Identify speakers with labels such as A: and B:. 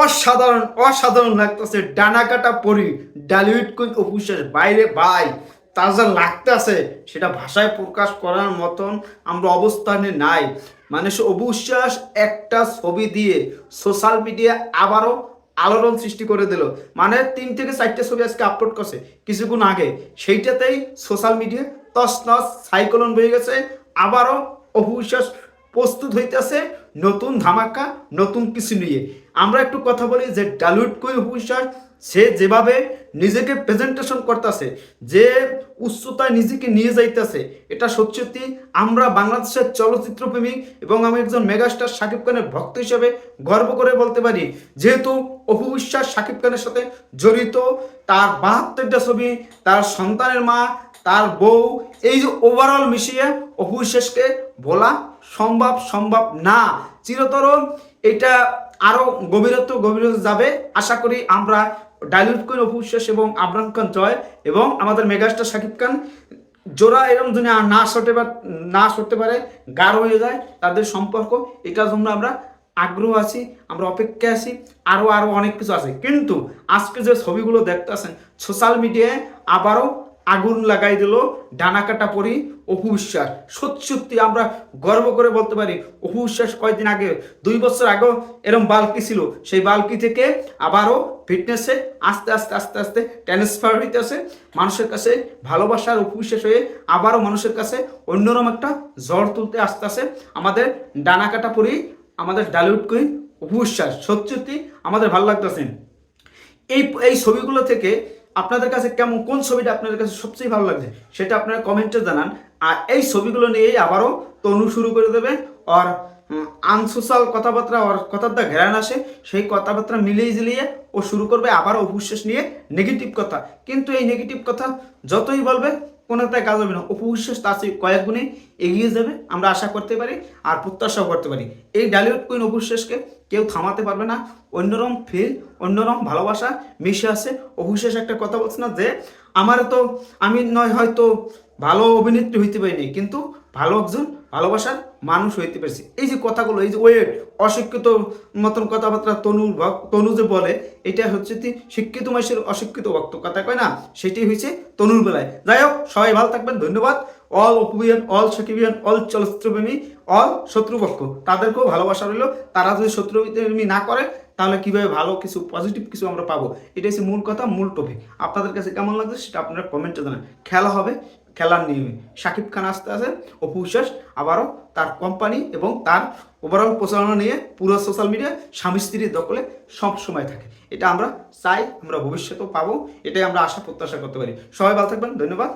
A: অসাধারণ অসাধারণ লাগতেছে। ডানা কাটা পরি ডালিউড কুইন অফিসের বাইরে ভাই তার যা লাগতেছে সেটা ভাষায় প্রকাশ করার মতন আমরা অবস্থানে নাই। মানে অবিশ্বাস একটা ছবি দিয়ে সোশ্যাল মিডিয়া আবারও আলোড়ন সৃষ্টি করে দিল। মানে তিন থেকে চারটে ছবি আজকে আপলোড করছে, কিছুক্ষণ আগে। সেইটাতেই সোশ্যাল মিডিয়া তসনস সাইক্লোন বয়ে গেছে, আবারও অবিশ্বাস প্রস্তুত হইতেছে। নতুন ধামাকা, নতুন কিছু নিয়ে। আমরা একটু কথা বলি যে ডালুট কই অবিশ্বাস সে যেভাবে নিজেকে প্রেজেন্টেশন করতেছে, যে উচ্চতায় নিজেকে নিয়ে যাইতেছে, এটা সত্যি আমরা বাংলাদেশের চলচ্চিত্র প্রেমিক এবং আমি একজন মেগাস্টার শাকিব খানের ভক্ত হিসেবে গর্ব করে বলতে পারি, যেহেতু অপু বিশ্বাস শাকিব খানের সাথে জড়িত, তার বাহাত্তরটা ছবি, তার সন্তানের মা, তার বউ, এই যে ওভারঅল মিশিয়ে অপু বিশ্বাসকে বলা সম্ভব সম্ভব না। চিরতর এটা আরও গভীরত্ব গভীরতা যাবে। আশা করি আমরা ডাইলুট করে অপু বিশ্বাস এবং আবরাম খান জয় এবং আমাদের মেগাস্টার শাকিব খান জোড়া এরকম যদি না সরতে পারে না সরতে পারে, গাঢ় হয়ে যায় তাদের সম্পর্ক। এটার জন্য আমরা আগ্রহ আছি, আমরা অপেক্ষায় আছি আরও আরও অনেক কিছু আছে। কিন্তু আজকে যে ছবিগুলো দেখতেছেন সোশ্যাল মিডিয়ায় আবারও আগুন লাগাই দিল, ডানা কাটা পরি, অপু বিশ্বাস। সত্যি সত্যি, আমরা গর্ব করে বলতে পারি, অপু বিশ্বাস কয়েকদিন আগে, দুই বছর আগেও এরম বালকি ছিল। সেই বালকি থেকে আবারও ফিটনেসে আস্তে আস্তে আস্তে আস্তে ট্রান্সফার হইতেছে মানুষের কাছে ভালোবাসার অপু বিশ্বাস হয়ে আবারও মানুষের কাছে অন্যরকম একটা জ্বর তুলতে আস্তে আমাদের ডানা কাটা পরি, আমাদের ডালিউড কুইন অপু বিশ্বাস। সত্যি সত্যি, আমাদের ভালো লাগতেছে। এই এই ছবিগুলো থেকে আপনাদের কাছে কেমন, কোন ছবিটা আপনাদের কাছে সবচেয়ে ভালো লাগছে সেটা আপনারা কমেন্টে জানান। আর এই ছবিগুলো নিয়েই আবারও তনু শুরু করে দেবে। আর আনসোশাল কথাবার্তা ওর কথার দা ঘেরান আসে, সেই কথাবার্তা মিলিয়ে জিলিয়ে ও শুরু করবে আবার অভিশ্বাস নিয়ে নেগেটিভ কথা। কিন্তু এই নেগেটিভ কথা যতই বলবে কোনোটাই কাজ হবে না। অপবিশ্বাস তার চেয়ে কয়েক গুণে এগিয়ে যাবে, আমরা আশা করতে পারি আর প্রত্যাশাও করতে পারি। এই ডালিউড কুইন অপবিশ্বাসকে কেউ থামাতে পারবে না। অন্যরকম ফিল অন্যরকম ভালোবাসা মিশে আছে অবিশ্বাস একটা কথা বলছে না যে, আমার তো, আমি নয় হয়তো ভালো অভিনেত্রী হইতে পারিনি, কিন্তু ভালো একজন ভালোবাসার মানুষ হইতে পারছি। এই যে কথাগুলো, এই যে ওয়েট, অশিক্ষিত মতন কথাবার্তা তনু তনু যে বলে, এটা হচ্ছে শিক্ষিত মানুষের অশিক্ষিত বক্ত কথা কয় না? সেটাই হয়েছে তনুর বেলায়। যাই হোক, সবাই ভালো থাকবেন, ধন্যবাদ। অল অপুবিয়ান, অল সকিবিয়ান, অল চলচ্চিত্রপ্রেমী, অল শত্রুপক্ষ তাদেরকেও ভালোবাসা রইল। তারা যদি শত্রুপ্রেমী না করে, তাহলে কীভাবে ভালো কিছু পজিটিভ কিছু আমরা পাবো? এটা হচ্ছে মূল কথা, মূল টপিক আপনাদের কাছে কেমন লাগছে সেটা আপনারা কমেন্টে জানান। খেলা হবে খেলার নিয়মে। শাকিব খান আসতে আসে অপু বিশ্বাস আবারও তার কোম্পানি এবং তার ওভারঅল প্রচারণা নিয়ে পুরো সোশ্যাল মিডিয়া স্বামী স্ত্রীর দখলে সব সময় থাকে। এটা আমরা চাই, আমরা ভবিষ্যতেও পাবো, এটাই আমরা আশা প্রত্যাশা করতে পারি। সবাই ভালো থাকবেন, ধন্যবাদ।